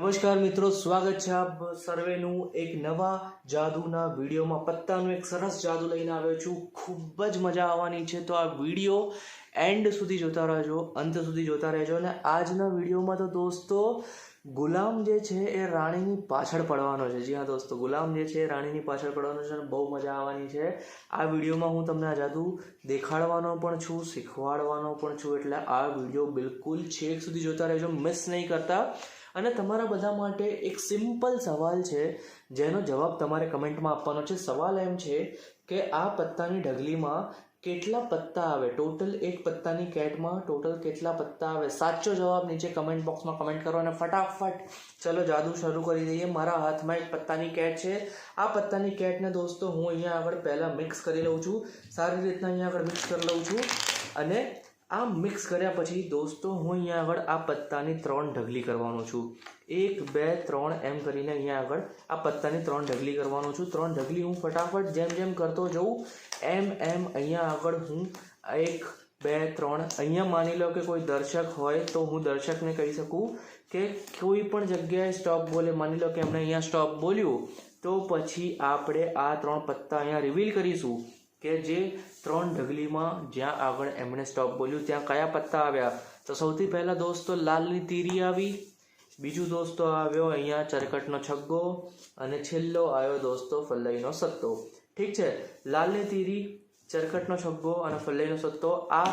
નમસ્કાર મિત્રો, સ્વાગત છે આપ સર્વેનું એક નવા જાદુના વિડીયોમાં. પત્તાનું એક સરસ જાદુ લઈને આવ્યો છું. ખૂબ જ મજા આવવાની છે. તો આ વીડિયો એન્ડ સુધી જોતા રહેજો, અંત સુધી જોતા રહેજો. અને આજના વિડીયોમાં તો દોસ્તો, ગુલામ જે છે એ રાણીની પાછળ પડવાનો છે. જી હા દોસ્તો, ગુલામ જે છે એ રાણીની પાછળ પડવાનો છે અને બહુ મજા આવવાની છે. આ વિડીયોમાં હું તમને આ જાદુ દેખાડવાનો પણ છું, શીખવાડવાનો પણ છું. એટલે આ વીડિયો બિલકુલ છેક સુધી જોતા રહેજો. મિસ નહીં કરતા. અને તમારા બધા માટે એક સિમ્પલ સવાલ છે, જેનો જવાબ તમારે કમેન્ટમાં આપવાનો છે. સવાલ એમ છે કે આ પત્તાની ઢગલીમાં કેટલા પત્તા આવે? ટોટલ એક પત્તાની કેટમાં ટોટલ કેટલા પત્તા આવે? સાચો જવાબ નીચે કમેન્ટ બોક્સમાં કમેન્ટ કરો અને ફટાફટ ચલો જાદુ શરૂ કરી દઈએ. મારા હાથમાં એક પત્તાની કેટ છે. આ પત્તાની કેટને દોસ્તો, હું અહીંયા આગળ પહેલાં મિક્સ કરી લઉં છું. સારી રીતના અહીંયા આગળ મિક્સ કરી લઉં છું. અને આ મિક્સ કર્યા પછી દોસ્તો, હું અહીંયા આગળ આ પત્તાની ત્રણ ઢગલી કરવાનો છું. એક, બે, ત્રણ એમ કરીને અહીંયા આગળ આ પત્તાની ત્રણ ઢગલી કરવાનો છું. ત્રણ ઢગલી હું ફટાફટ જેમ જેમ કરતો જઉં, એમ એમ અહીંયા આગળ હું એક, બે, ત્રણ, અહીંયા માની લો કે કોઈ દર્શક હોય તો હું દર્શકને કહી શકું કે કોઈ પણ જગ્યાએ સ્ટોપ બોલે, માની લો કે એમણે અહીંયા સ્ટોપ બોલ્યું, તો પછી આપણે આ ત્રણ પત્તા અહીંયા રિવીલ કરીશું. કે જે ત્રણ ઢગલીમાં જ્યાં આગળ એમણે સ્ટોપ બોલ્યું, ત્યાં કયા પત્તા આવ્યા? તો સૌથી પહેલાં દોસ્તો, લાલની તીરી આવી. બીજું દોસ્તો આવ્યો અહીંયા ચરકટનો છગ્ગો અને છેલ્લો આવ્યો દોસ્તો ફલ્લઈનો સત્તો. ઠીક છે? લાલની તીરી, ચરકટનો છગ્ગો અને ફલ્લઈનો સત્તો, આ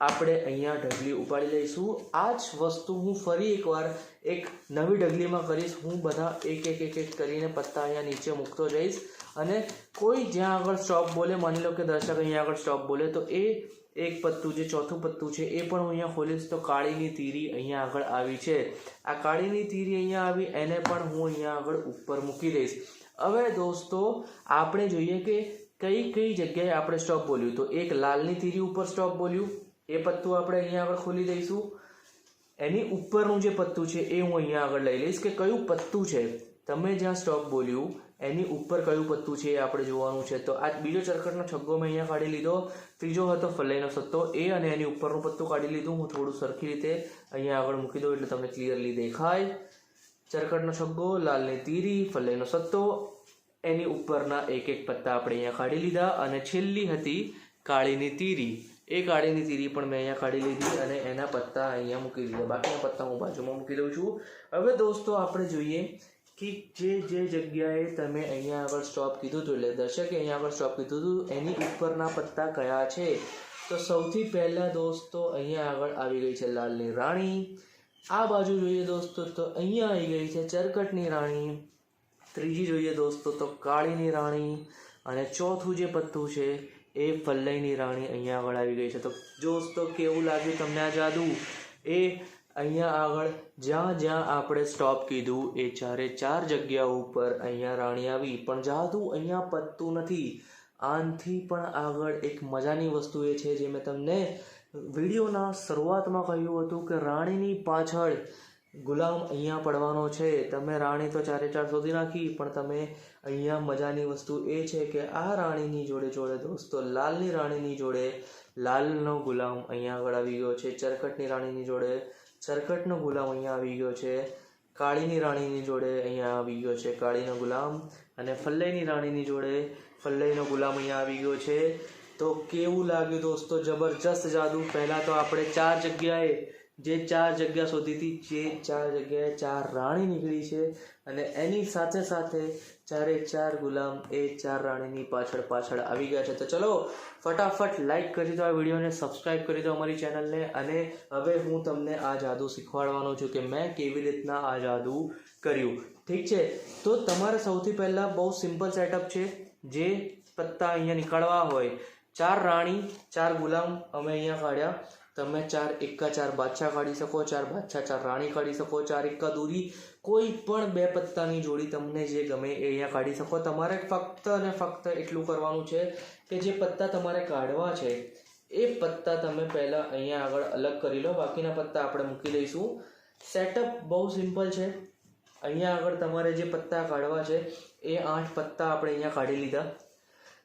આપણે અહીંયા ઢગલી ઉપાડી લઈશું. આ જ વસ્તુ હું ફરી એકવાર એક નવી ઢગલીમાં કરીશ. હું બધા એક એક એક એક કરીને પત્તા અહીંયા નીચે મૂકતો જઈશ. અને કોઈ જ્યાં આગળ સ્ટોપ બોલે, માની લો કે દર્શક અહીંયા આગળ સ્ટોપ બોલે, તો એ એક પત્તું જે ચોથું પત્તું છે, એ પણ હું અહીંયા ખોલીશ તો કાળીની તીરી અહીંયા આગળ આવી છે. આ કાળીની તીરી અહીંયા આવી, એને પણ હું અહીંયા આગળ ઉપર મૂકી દઈશ. હવે દોસ્તો, આપણે જોઈએ કે કઈ કઈ જગ્યાએ આપણે સ્ટોપ બોલ્યું. તો એક લાલની તીરી ઉપર સ્ટોપ બોલ્યું એ પત્તું આપણે અહીંયા આગળ ખોલી દઈશું. એની ઉપરનું જે પત્તું છે એ હું અહીંયા આગળ લઈ લઈશ કે કયું પત્તું છે? તમે જ્યાં સ્ટોપ બોલ્યું, એની ઉપર કયું પત્તું છે એ આપણે જોવાનું છે. તો આ બીજો ચરકટનો છગ્ગો મેં અહીંયા કાઢી લીધો. ત્રીજો હતો ફલાઈનો સત્તો. એ અને એની ઉપરનું પત્તું કાઢી લીધું. હું થોડું સરખી રીતે અહીંયા આગળ મૂકી દઉં એટલે તમને ક્લિયરલી દેખાય. ચરકટનો છગ્ગો, લાલની તીરી ફલાઈનો સત્તો, એની ઉપરના એક એક પત્તા આપણે અહીંયા કાઢી લીધા. અને છેલ્લી હતી કાળીની તીરી. એ કાળીની તીરી પણ મેં અહીંયા કાઢી લીધી અને એના પત્તા અહીંયા મૂકી દીધા. બાકીના પત્તા હું બાજુમાં મૂકી દઉં છું. હવે દોસ્તો આપણે જોઈએ કે જે જે જગ્યાએ તમે અહીંયા આગળ સ્ટોપ કીધું હતું, એટલે દર્શકે અહીંયા આગળ સ્ટોપ કીધું હતું, એની ઉપરના પત્તા કયા છે? તો સૌથી પહેલાં દોસ્તો અહીંયા આગળ આવી ગઈ છે લાલની રાણી. આ બાજુ જોઈએ દોસ્તો તો અહીંયા આવી ગઈ છે ચરકટની રાણી. ત્રીજી જોઈએ દોસ્તો તો કાળીની રાણી. અને ચોથું જે પત્તું છે એ ફલ્લઈની રાણી અહીંયા આગળ આવી ગઈ છે. તો દોસ્તો કેવું લાગ્યું તમને આ જાદુ? એ અહીંયા આગળ જ્યાં જ્યાં આપણે સ્ટોપ કીધું, એ ચારે ચાર જગ્યા ઉપર અહીંયા રાણી આવી. પણ જાદુ અહીંયા પતતું નથી. આનથી પણ આગળ એક મજાની વસ્તુ એ છે જે મેં તમને વિડીયોના શરૂઆતમાં કહ્યું હતું કે રાણીની પાછળ ગુલામ અહીંયા પડવાનો છે. તમે રાણી તો ચારે ચાર શોધી નાખી, પણ તમે અહીંયા મજાની વસ્તુ એ છે કે આ રાણીની જોડે જોડે દોસ્તો, લાલની રાણીની જોડે લાલનો ગુલામ અહીંયા આગળ આવી ગયો છે. ચરકટની રાણીની જોડે ચરકટનો ગુલામ અહીંયા આવી ગયો છે. કાળીની રાણીની જોડે અહીંયા આવી ગયો છે કાળીનો ગુલામ અને ફલ્લઈની રાણીની જોડે ફલ્લઈનો ગુલામ અહીંયા આવી ગયો છે. તો કેવું લાગ્યું દોસ્તો? જબરજસ્ત જાદુ. પહેલાં તો આપણે ચાર જગ્યાએ જે ચાર જગ્યા શોધી હતી, જે ચાર જગ્યાએ ચાર રાણી નીકળી છે અને એની સાથે સાથે ચારે ચાર ગુલામ એ ચાર રાણીની પાછળ પાછળ આવી ગયા છે. તો ચલો, ફટાફટ લાઈક કરી દો આ વિડીયોને સબસ્ક્રાઈબ કરી દો અમારી ચેનલને અને હવે હું તમને આ જાદુ શીખવાડવાનો છું કે મેં કેવી રીતના આ જાદુ કર્યું. ઠીક છે? તો તમારે સૌથી પહેલાં બહુ સિમ્પલ સેટઅપ છે, જે પત્તા અહીંયા નીકળવા હોય. ચાર રાણી, ચાર ગુલામ અમે અહીંયા કાઢ્યા. તમે ચાર એકા ચાર બાદશાહ કાઢી શકો, ચાર બાદશાહ ચાર રાણી કાઢી શકો, ચાર એકા દૂરી, કોઈ પણ બે પત્તાની જોડી તમને જે ગમે એ અહીંયા કાઢી શકો. તમારે ફક્ત અને ફક્ત એટલું કરવાનું છે કે જે પત્તા તમારે કાઢવા છે, એ પત્તા તમે પહેલાં અહીંયા આગળ અલગ કરી લો. બાકીના પત્તા આપણે મૂકી દઈશું. સેટઅપ બહુ સિમ્પલ છે. અહીંયા આગળ તમારે જે પત્તા કાઢવા છે, એ આઠ પત્તા આપણે અહીંયા કાઢી લીધા.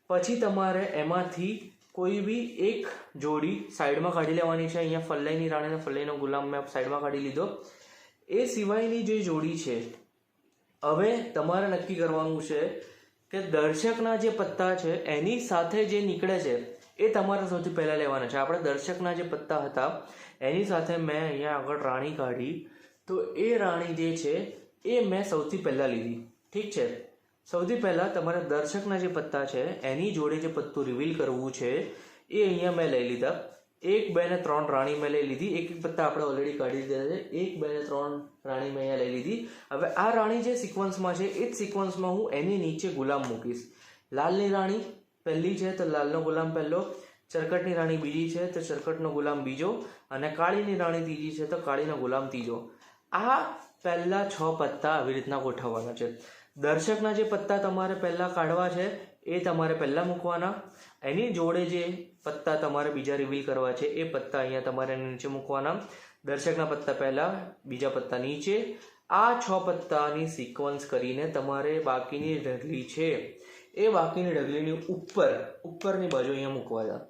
પછી તમારે એમાંથી કોઈ બી એક જોડી સાઈડમાં કાઢી લેવાની છે, અહીંયા ફલ્લાઈની રાણી અને ફલ્લાઈનો ગુલામ મેં સાઈડમાં કાઢી લીધો. એ સિવાયની જે જોડી છે, હવે તમારે નક્કી કરવાનું છે કે દર્શકના જે પત્તા છે, એની સાથે જે નીકળે છે, એ તમારે સૌથી પહેલાં લેવાના છે. આપણે દર્શકના જે પત્તા હતા, એની સાથે મેં અહીંયા આગળ રાણી કાઢી. તો એ રાણી જે છે, એ મેં સૌથી પહેલાં લીધી. ઠીક છે? સૌથી પહેલાં તમારે દર્શકના જે પત્તા છે, એની જોડે જે પત્તું રિવીલ કરવું છે, એ અહીંયા મેં લઈ લીધા. એક, બે ને ત્રણ રાણી મેં લઈ લીધી. એક એક પત્તા આપણે ઓલરેડી કાઢી દીધા છે. એક, બે ને ત્રણ રાણી મેં અહીંયા લઈ લીધી. હવે આ રાણી જે સિક્વન્સમાં છે, એ જ સિક્વન્સમાં હું એની નીચે ગુલામ મૂકીશ. લાલની રાણી પહેલી છે, તો લાલનો ગુલામ પહેલો. ચરકટની રાણી બીજી છે, તો ચરકટનો ગુલામ બીજો. અને કાળીની રાણી ત્રીજી છે, તો કાળીનો ગુલામ ત્રીજો. આ પહેલાં છ પત્તા આવી રીતના ગોઠવવાના છે. દર્શકના જે પત્તા તમારે પહેલાં કાઢવા છે, એ તમારે પહેલાં મૂકવાના. એની જોડે જે પત્તા તમારે બીજા રિવીલ કરવા છે, એ પત્તા અહીંયા તમારે નીચે મૂકવાના. દર્શકના પત્તા પહેલાં, બીજા પત્તા નીચે. આ છ પત્તાની સિક્વન્સ કરીને તમારે બાકીની ઢગલી છે, એ બાકીની ઢગલીની ઉપર, ઉપરની બાજુ અહીંયા મૂકવાના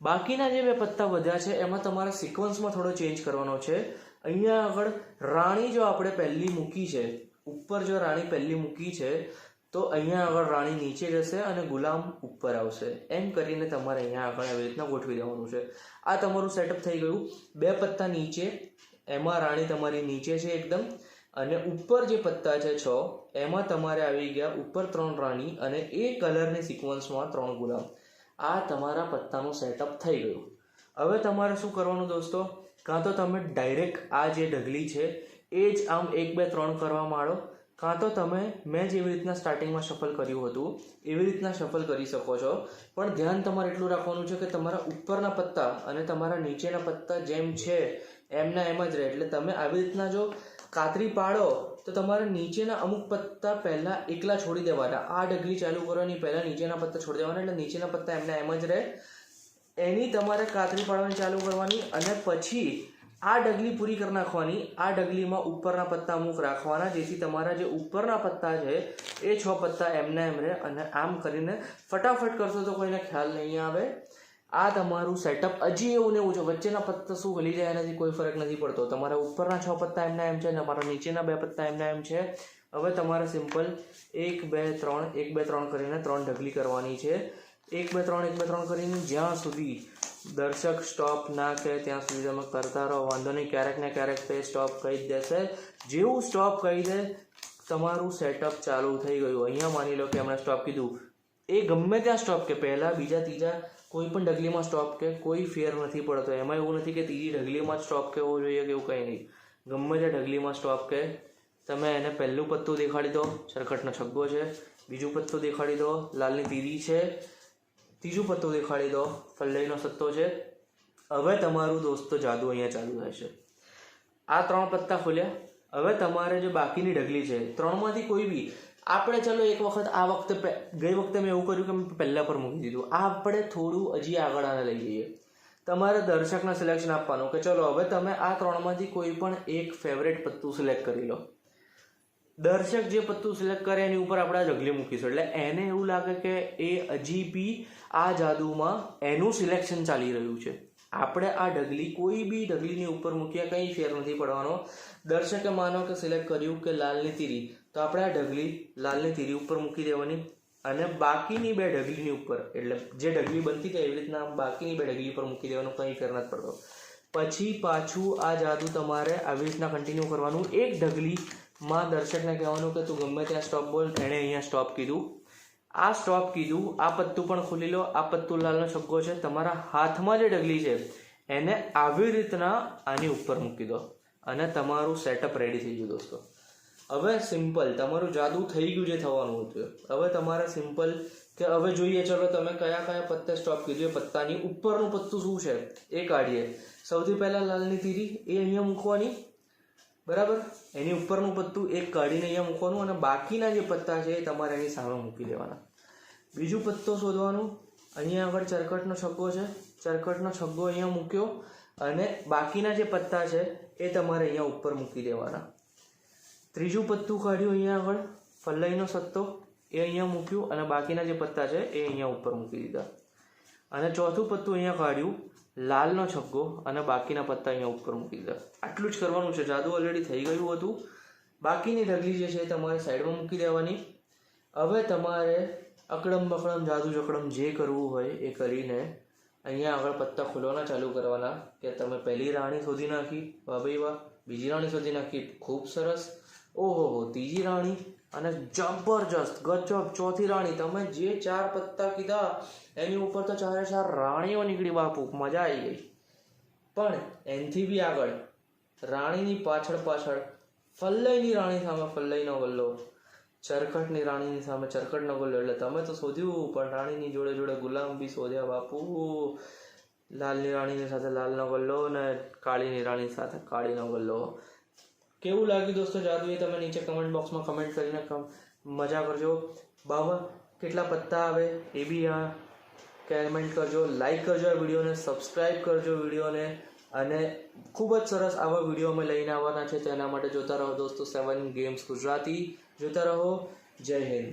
બાકીના જે બે પત્તા વધ્યા છે, એમાં તમારે સિક્વન્સમાં થોડો ચેન્જ કરવાનો છે. અહીંયા આગળ રાણી જો આપણે પહેલી મૂકી છે ઉપર જો રાણી પહેલી મૂકી છે, તો અહીંયા આગળ રાણી નીચે જશે અને ગુલામ ઉપર આવશે. એમ કરીને તમારે અહીંયા આગળ આવી રીતના ગોઠવી દેવાનું છે. આ તમારું સેટઅપ થઈ ગયું. બે પત્તા નીચે, એમાં રાણી તમારી નીચે છે એકદમ, અને ઉપર જે પત્તા છે છ, એમાં તમારે આવી ગયા ઉપર ત્રણ રાણી અને એ કલરની સિક્વન્સમાં ત્રણ ગુલામ. આ તમારા પત્તાનું સેટઅપ થઈ ગયું. હવે તમારે શું કરવાનું દોસ્તો? કાં તો તમે ડાયરેક્ટ આ જે ઢગલી છે એ જ આમ એક, બે, ત્રણ કરવા માંડો. કાં તો તમે મેં જેવી રીતના સ્ટાર્ટિંગમાં સફલ કર્યું હતું, એવી રીતના સફલ કરી શકો છો. પણ ધ્યાન તમારે એટલું રાખવાનું છે કે તમારા ઉપરના પત્તા અને તમારા નીચેના પત્તા જેમ છે, એમના એમ જ રહે. એટલે તમે આવી રીતના જો કાતરી પાડો, તો તમારે નીચેના અમુક પત્તા પહેલાં એકલા છોડી દેવાના. આ ડગલી ચાલુ કરવાની, પહેલાં નીચેના પત્તા છોડી દેવાના, એટલે નીચેના પત્તા એમના એમ જ રહે. એની તમારે કાતરી પાડવાની ચાલુ કરવાની અને પછી આ ડગલી પૂરી કરી નાખવાની, આ ડગલીમાં ઉપરના પત્તા અમુક રાખવાના, જેથી તમારા જે ઉપરના પત્તા છે, એ છ પત્તા એમના એમ રહે અને આમ કરીને ફટાફટ કરશો તો કોઈને ખ્યાલ નહીં આવે. આ તમારું સેટઅપ હજી એવું ને એવું છે. વચ્ચેના પત્તા શું હલી જાય એનાથી કોઈ ફરક નથી પડતો. તમારા ઉપરના છ પત્તા એમના એમ છે અને તમારા નીચેના બે પત્તા એમના એમ છે. હવે તમારે સિમ્પલ એક, બે, ત્રણ, એક, બે, ત્રણ કરીને ત્રણ ઢગલી કરવાની છે. એક, બે, ત્રણ, એક, બે, ત્રણ કરીને જ્યાં સુધી દર્શક સ્ટોપ ના કહે ત્યાં સુધી તમે કરતા રહો, વાંધો નહીં, ક્યારેક ને ક્યારેક તે સ્ટોપ કહી જ દેશે. જેવું સ્ટોપ કહી દે, તમારું સેટઅપ ચાલુ થઈ ગયું. અહીંયા માની લો કે એમણે સ્ટોપ કીધું. એ ગમે ત્યાં સ્ટોપ કે પહેલાં, બીજા, ત્રીજા, કોઈ પણ ડગલીમાં સ્ટોપ કે કોઈ ફેર નથી પડતો. એમાં એવું નથી કે ત્રીજી ડગલીમાં જ સ્ટોપ કહેવો જોઈએ કે એવું કંઈ નહીં. ગમે ત્યાં ડગલીમાં સ્ટોપ કે તમે એને પહેલું પત્તું દેખાડી દો, સરખટનો છગ્ગો છે. બીજું પત્તું દેખાડી દો, લાલની તીરી છે. ત્રીજું પત્તું દેખાડી દો. ફલ્લઈનો સત્તો છે. હવે તમારું દોસ્તો જાદુ અહીંયા ચાલુ થશે આ ત્રણ પત્તા ખોલ્યા. હવે તમારે જે બાકીની ઢગલી છે, ત્રણમાંથી કોઈ બી, આપણે ચલો એક વખત આ વખતે ગઈ વખતે મેં એવું કર્યું કે પહેલા પર મૂકી દીધું. આપણે થોડું હજી આગળ આને લઈ જઈએ તમારે દર્શકના સિલેક્શન આપવાનું કે ચલો હવે તમે આ ત્રણમાંથી કોઈ પણ એક ફેવરેટ પત્તું સિલેક્ટ કરી લો. દર્શક જે પત્તું સિલેક્ટ કરે એની ઉપર આપણે જગલી ઢગલી મૂકીશું. એટલે એને એવું લાગે કે એ હજી બી આ જાદુમાં એનું સિલેક્શન ચાલી રહ્યું છે. આપણે આ ઢગલી કોઈ બી ઢગલીની ઉપર મૂકીએ, કંઈ ફેર નથી પડવાનો. દર્શકે માનો કે સિલેક્ટ કર્યું કે લાલની તીરી. તો આપણે આ ઢગલી લાલની તીરી ઉપર મૂકી દેવાની. અને બાકીની બે ઢગલીની ઉપર, એટલે જે ઢગલી બનતી હતી એવી રીતના બાકીની બે ઢગલી પર મૂકી દેવાનું, કંઈ ફેર નથી પડતો. પછી પાછું આ જાદુ તમારે આવી રીતના કન્ટિન્યુ કરવાનું. એક ઢગલીમાં દર્શકને કહેવાનું કે તું ગમે ત્યાં સ્ટોપ બોલ, એણે અહીંયા સ્ટોપ કીધું. આ સ્ટોપ કીધું, આ પત્તું પણ ખોલી લો, આ પત્તું લાલનો છગ્ગો છે, તમારા હાથમાં જે ડગલી છે, એને આવી રીતના આની ઉપર મૂકી દો અને તમારું સેટઅપ રેડી થઈ ગયું દોસ્તો. હવે સિમ્પલ તમારું જાદુ થઈ ગયું જે થવાનું હતું. હવે તમારે સિમ્પલ કે હવે જોઈએ, ચલો તમે કયા કયા પત્તે સ્ટોપ કીધું, એ પત્તાની ઉપરનું પત્તું શું છે, એ કાઢીએ. સૌથી પહેલાં લાલની તીરી એ અહીંયા મૂકવાની બરાબર? એની ઉપરનું પત્તું એક કાઢીને અહીંયા મૂકવાનું અને બાકીના જે પત્તા છે એ તમારે એની સામે મૂકી દેવાના. બીજું પત્તો શોધવાનું. અહીંયા આગળ ચરકટનો છગ્ગો છે. ચરકટનો છગ્ગો અહીંયા મૂક્યો અને બાકીના જે પત્તા છે એ તમારે અહીંયા ઉપર મૂકી દેવાના. ત્રીજું પત્તું કાઢ્યું અહીંયા આગળ. ફલ્લાઈનો સત્તો એ અહીંયા મૂક્યું અને બાકીના જે પત્તા છે એ અહીંયા ઉપર મૂકી દીધા. અને ચોથું પત્તું અહીંયા કાઢ્યું. લાલનો છગ્ગો અને બાકીના પત્તા અહીંયા ઉપર મૂકી દીધા આટલું જ કરવાનું છે. જાદુ ઓલરેડી થઈ ગયું હતું. બાકીની ઢગલી જે છે તમારે સાઈડમાં મૂકી દેવાની. હવે તમારે અકડમ બકડમ, જાદુ ચકડમ જે કરવું હોય એ કરીને અહીંયા આગળ પત્તા ખોલવાના, ચાલુ કરવાના. કે તમે પહેલી રાણી શોધી નાખી. વાહ ભાઈ વાહ. બીજી રાણી શોધી નાખી. ખૂબ સરસ. ઓહો હો. ત્રીજી રાણી. અને જબરજસ્ત ગજબ, ચોથી રાણી, તમે જે ચાર પત્તા કીધા, એની ઉપર તો ચારે ચાર રાણીઓ નીકળી બાપુ, મજા આવી ગઈ. પણ એનથી બી આગળ, રાણીની પાછળ પાછળ, ફલ્લઈની રાણી સામે ફલ્લઈનો ગલ્લો ચરકટની રાણીની સામે ચરખટનો ગલ્લો, એટલે તમે તો શોધ્યું, પણ રાણીની જોડે જોડે ગુલામ બી શોધ્યા બાપુ. લાલની રાણીની સાથે લાલનો ગલ્લો અને કાળીની રાણી સાથે કાળીનો ગલ્લો. કેવું લાગ્યું દોસ્તો જાદુ એ તમે નીચે કમેન્ટ બોક્સમાં કમેન્ટ કરીને મજા કરજો. બાબા કેટલા પત્તા આવે એ બી આ કમેન્ટ કરજો. લાઈક કરજો આ વિડીયોને સબસ્ક્રાઈબ કરજો વિડીયોને. અને ખૂબ જ સરસ આવા વીડિયો અમે લઈને આવવાના છે. તેના માટે જોતા રહો દોસ્તો સેવન ગેમ્સ ગુજરાતી. જોતા રહો. જય હિન્દ.